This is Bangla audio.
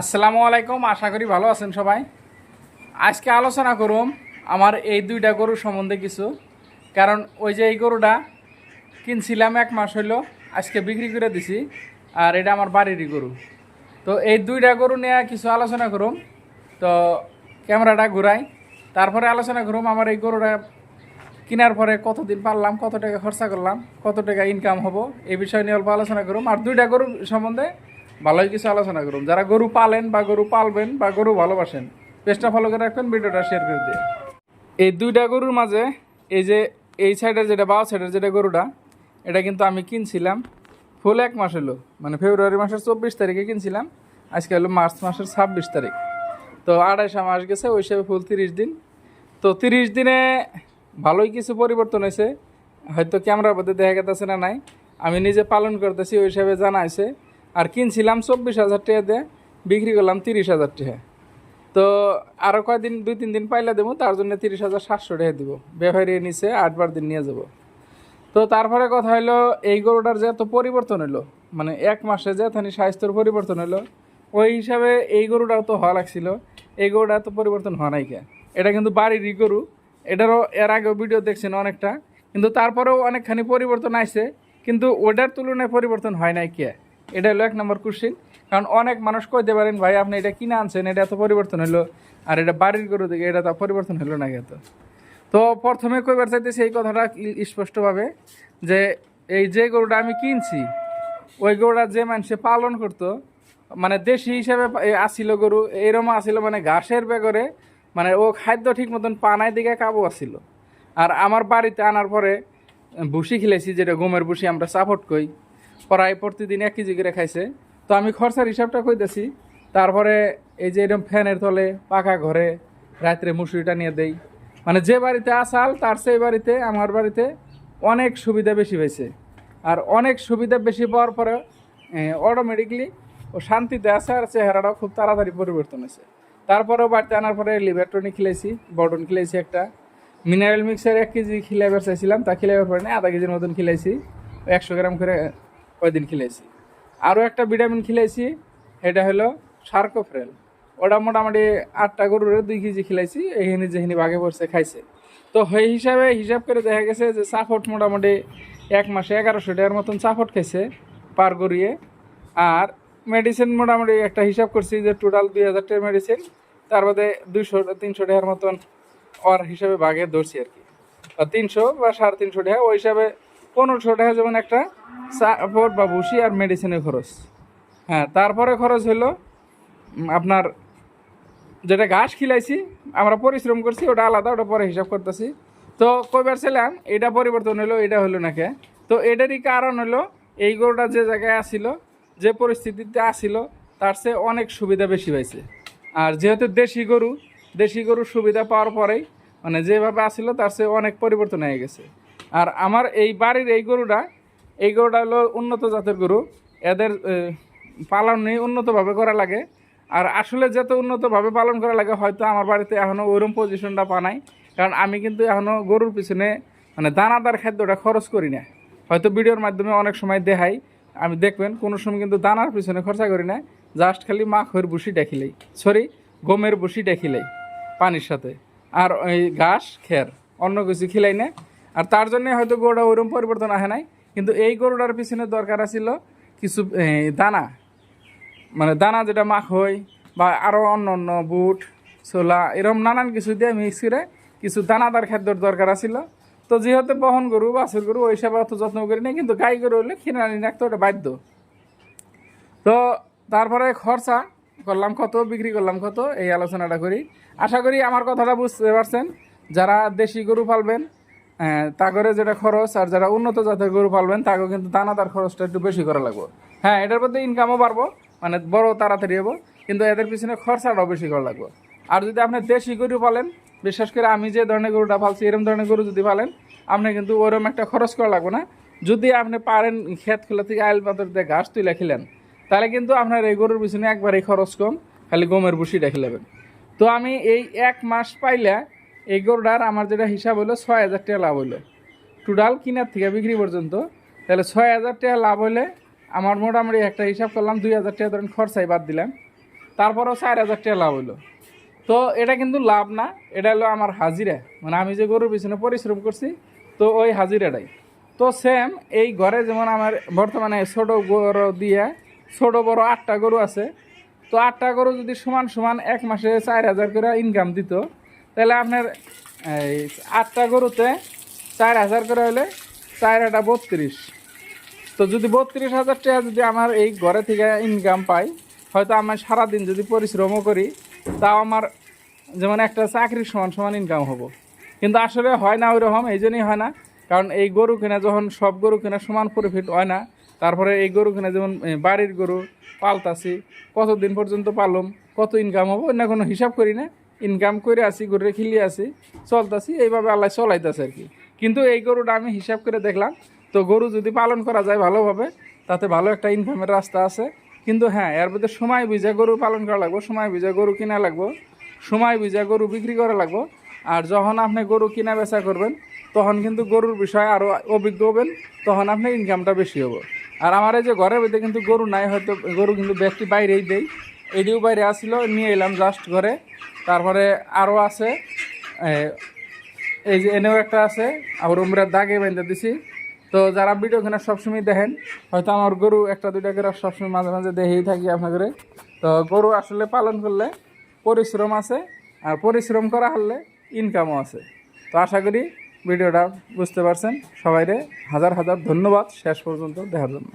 আসসালামু আলাইকুম, আশা করি ভালো আছেন সবাই। আজকে আলোচনা করুম আমার এই দুইটা গরু সম্বন্ধে কিছু, কারণ ওই যে এই গরুটা কিনছিলাম এক মাস হইল, আজকে বিক্রি করে দিছি, আর এটা আমার বাড়িরই গরু। তো এই দুইটা গরু নিয়ে কিছু আলোচনা করুম। তো ক্যামেরাটা ঘুরাই, তারপরে আলোচনা করুম আমার এই গরুটা কেনার পরে কতদিন পারলাম, কত টাকা খরচা করলাম, কত টাকা ইনকাম হব, এই বিষয় নিয়ে অল্প আলোচনা করুম। আর দুইটা গরু সম্বন্ধে ভালোই কিছু আলোচনা করুন। যারা গরু পালেন বা গরু পালবেন বা গরু ভালোবাসেন, পেজটা ফলো করে রাখবেন, ভিডিওটা শেয়ার করে দিয়ে এই দুইটা গরুর মাঝে এই যে এই সাইডের যেটা বাও সাইডের যেটা গরুটা, এটা কিন্তু আমি কিনছিলাম ফুল এক মাস হলো। মানে ফেব্রুয়ারি মাসের চব্বিশ তারিখে কিনছিলাম, আজকে হলো মার্চ মাসের ছাব্বিশ তারিখ। তো আড়াইশো মাস গেছে, ওই হিসাবে ফুল তিরিশ দিন। তো তিরিশ দিনে ভালোই কিছু পরিবর্তন হয়েছে। হয়তো ক্যামেরার মধ্যে দেখা গেছে না নাই, আমি নিজে পালন করতেছি, ওই হিসাবে জানা আছে। আর কিনছিলাম চব্বিশ হাজার টাকা দিয়ে, বিক্রি করলাম তিরিশ হাজার টাকা। তো আরও কয়দিন, দুই, তিন দিন পাইলে দেবো, তার জন্য তিরিশ হাজার সাতশো টাকা দিব। ব্যবহারী নিচে আটবার দিন নিয়ে যাব। তো তারপরে কথা হলো এই গরুটার যে এত পরিবর্তন হলো মানে এক মাসে যে থানি স্বাস্থ্যের পরিবর্তন হলো ওই হিসাবে এই গরুটাও তো হওয়া লাগছিল। এই গরুটা এত পরিবর্তন হওয়া নাই কে? এটা কিন্তু বাড়িরই গরু। এটারও এর আগেও ভিডিও দেখছেন অনেকটা। কিন্তু তারপরেও অনেকখানি পরিবর্তন আসছে কিন্তু ওটার তুলনায় পরিবর্তন হয় নাই কে? এটা হলো এক নম্বর কোশ্চিন কারণ অনেক মানুষ কইতে পারেন, ভাই, আপনি এটা কিনে আনছেন, এটা এত পরিবর্তন হলো। আর এটা বাড়ির গরু থেকে এটা তো পরিবর্তন হলো না এত। তো প্রথমে কইবার চাইতেছি এই কথাটা স্পষ্টভাবে যে এই যে গরুটা আমি কিনছি, ওই গরুটা যে মানুষে পালন করতো মানে দেশি হিসাবে আসিল গরু এরম আসিল মানে ঘাসের বেগরে মানে ও খাদ্য ঠিক মতন পানায় দিকে কাবু আসিল। আর আমার বাড়িতে আনার পরে ভুসি খেলেছি যেটা গমের ভুসি আমরা সাপোর্ট কই প্রায় প্রতিদিন এক কেজি করে খাইছে। তো আমি খরচার হিসাবটা কইতেছি, তারপরে এই যে এরকম ফ্যানের তলে পাকা ঘরে রাত্রে মুসুরিটা নিয়ে দেই। মানে যে বাড়িতে আসাল, তার সেই বাড়িতে, আমার বাড়িতে অনেক সুবিধা বেশি পেয়েছে আর অনেক সুবিধা বেশি পাওয়ার পরে অটোমেটিকলি ও শান্তিতে আছে আর চেহারাটাও খুব তাড়াতাড়ি পরিবর্তন হয়েছে। তারপরেও বাড়িতে আনার পরে লিভারটনি খেলেছি বটন খেলেছি একটা। মিনারেল মিক্সার এক কেজি খিলাইবার চাইছিলাম, তা খিলাইবার পরে আধা কেজির মতন খিলাইছি। একশো গ্রাম করে ওই দিন খিলাইছি আরও একটা ভিটামিন খিলাইছি সেটা হলো সার্কোফ্রেল ওটা মোটামুটি আটটা গরুর দুই কেজি খিলাইছি এইখানে যেখানে বাঘে পড়ছে খাইছে। তো সেই হিসাবে হিসাব করে দেখা গেছে যে চাফট মোটামুটি এক মাসে এগারোশো টাকার মতন চাফট খাইছে পার গড়িয়ে আর মেডিসিন মোটামুটি একটা হিসাব করছি যে টোটাল দুই হাজার টাকার মেডিসিন তার বাদে দুইশো তিনশো টাকার মতন ওর হিসাবে বাঘে ধরছি আর কি। তিনশো বা সাড়ে তিনশো টাকা, ওই হিসাবে পনেরোশো টাকা যেমন একটা সাপোর্ট বা ভুসি আর মেডিসিনের খরচ। হ্যাঁ তারপরে খরচ হলো আপনার যেটা ঘাস খিলাইছি, আমরা পরিশ্রম করছি, ওটা আলাদা, ওটা পরে হিসাব করতেছি। তো কইবার ছিলাম, এটা পরিবর্তন হলো এটা হলো নাকি তো এটারই কারণ হলো এই গরুটা যে জায়গায় আসিল, যে পরিস্থিতিতে আসিল, তার চেয়ে অনেক সুবিধা বেশি পাইছে। আর যেহেতু দেশি গরু, দেশি গরুর সুবিধা পাওয়ার পরেই মানে যেভাবে আসিল, তার চেয়ে অনেক পরিবর্তন হয়ে গেছে। আর আমার এই বাড়ির এই গরুটা এই গরুটা হলো উন্নত জাতের গরু। এদের পালনে উন্নতভাবে করা লাগে। আর আসলে যত উন্নতভাবে পালন করা লাগে, হয়তো আমার বাড়িতে এখনও ওইরকম পজিশনটা পা নাই। কারণ আমি কিন্তু এখনও গরুর পিছনে মানে দানাদার খাদ্যটা খরচ করি না। হয়তো ভিডিওর মাধ্যমে অনেক সময় দেখাই, আমি দেখবেন কোনো সময় কিন্তু দানার পিছনে খরচা করি না। জাস্ট খালি মাখের বসি দেখিলেই সরি গমের বসি দেখিলেই পানির সাথে। আর ওই ঘাস, খের, অন্য কিছু খিলাই না। আর তার জন্য হয়তো গরুটা ওইরকম পরিবর্তন আসে নাই। কিন্তু এই গরুটার পিছনে দরকার ছিল কিছু দানা। মানে দানা যেটা মাখ হয় বা আরও অন্য অন্য বুট, ছোলা, এরকম নানান কিছু দিয়ে মিক্স করে কিছু দানাদার খাদ্যর দরকার আছিল। তো যেহেতু বহন গরু, বাছুর গরু, ওই হিসাবে অত যত্ন করি না কিন্তু গাই গরু হলে কিনে আনি রাখতে ওটা বাধ্য। তো তারপরে খরচা করলাম কত, বিক্রি করলাম কত, এই আলোচনাটা করি। আশা করি আমার কথাটা বুঝতে পারছেন। যারা দেশি গরু পালবেন তাগরে যেটা খরচ আর যারা উন্নত জাতের গরু পালবেন তাকে কিন্তু দানাদার খরচটা একটু বেশি করা লাগবে। হ্যাঁ এটার মধ্যে ইনকামও বাড়বো মানে বড় তাড়াতাড়ি হব, কিন্তু এদের পিছনে খরচাটাও বেশি করা লাগবে। আর যদি আপনি দেশি গরু পালেন, বিশেষ করে আমি যে ধরনের গরুটা পালছি এরকম ধরনের গরু যদি পালেন, আপনি কিন্তু ওরকম একটা খরচ করা লাগবে না। যদি আপনি পারেন ক্ষেত খোলা থেকে আইল পাথর দিয়ে ঘাস তুলে খেলেন, তাহলে কিন্তু আপনার এই গরুর পিছনে একবারই খরচ কম, খালি গমের বুসি রেখে নেবেন তো আমি এই এক মাস পাইলে এই গরুটার আমার যেটা হিসাব হলো ছয় হাজার টাকা লাভ হইল টোটাল কিনার থেকে বিক্রি পর্যন্ত, তাহলে ছয় হাজার টাকা লাভ হলে আমার মোটামুটি একটা হিসাব করলাম, দুই হাজার টাকা ধরেন খরচাই বাদ দিলাম। তারপরেও চার হাজার টাকা লাভ হইল তো এটা কিন্তু লাভ না, এটা হলো আমার হাজিরা। মানে আমি যে গরুর পিছনে পরিশ্রম করছি, তো ওই হাজিরাটাই। তো সেম এই ঘরে যেমন আমার বর্তমানে ছোট গরু দিয়ে ছোট বড় আটটা গরু আছে, তো আটটা গরু যদি সমান সমান এক মাসে চার হাজার করে ইনকাম দিত তাহলে আপনার এই আটটা গরুতে চার হাজার করে হলে চার আটা বত্রিশ। তো যদি বত্রিশ হাজার টাকা যদি আমার এই ঘরে থেকে ইনকাম পাই, হয়তো আমি সারাদিন যদি পরিশ্রমও করি, তাও আমার যেমন একটা চাকরির সমান সমান ইনকাম হব। কিন্তু আসলে হয় না ওইরকম, এই জন্যই হয় না। কারণ এই গরু কিনা যখন সব গরু কিনা সমান প্রফিট হয় না, তারপরে এই গরু কিনা যেমন বাড়ির গরু পালতাছি, কতদিন পর্যন্ত পালম, কত ইনকাম হব, অন্য কোনো হিসাব করি না। ইনকাম করে আসি গরুরে খিলিয়ে আসি চলতাছি, এইভাবে আল্লাহ চলাইতেছে আর কি। কিন্তু এই গরুটা আমি হিসাব করে দেখলাম, তো গরু যদি পালন করা যায় ভালোভাবে, তাতে ভালো একটা ইনকামের রাস্তা আছে। কিন্তু হ্যাঁ এর মধ্যে সময় বুঝে গরু পালন করা লাগবো, সময় বুঝে গরু কিনা লাগবো, সময় বুঝে গরু বিক্রি করা লাগবো। আর যখন আপনি গরু কিনা বেচা করবেন, তখন কিন্তু গরুর বিষয়ে আরও অভিজ্ঞ হবেন, তখন আপনার ইনকামটা বেশি হবে। আর আমার এই যে ঘরের মধ্যে কিন্তু গরু নাই, হয়তো গরু কিন্তু ব্যক্তি বাইরেই দেই এদিও বাইরে আসছিল নিয়ে এলাম জাস্ট ঘরে। তারপরে আরও আছে এই যে এনেও একটা আছে, আবার উমরা দাগে বেঁধে দিছি। তো যারা ভিডিও কিনা সবসময় দেখেন, হয়তো আমার গরু একটা, দুইটা করে সবসময় মাঝে মাঝে দেখেই থাকি আপনাদের। তো গরু আসলে পালন করলে পরিশ্রম আছে, আর পরিশ্রম করা হলে ইনকামও আছে। তো আশা করি ভিডিওটা বুঝতে পারছেন। সবাইরে হাজার হাজার ধন্যবাদ। শেষ পর্যন্ত দেখার জন্য।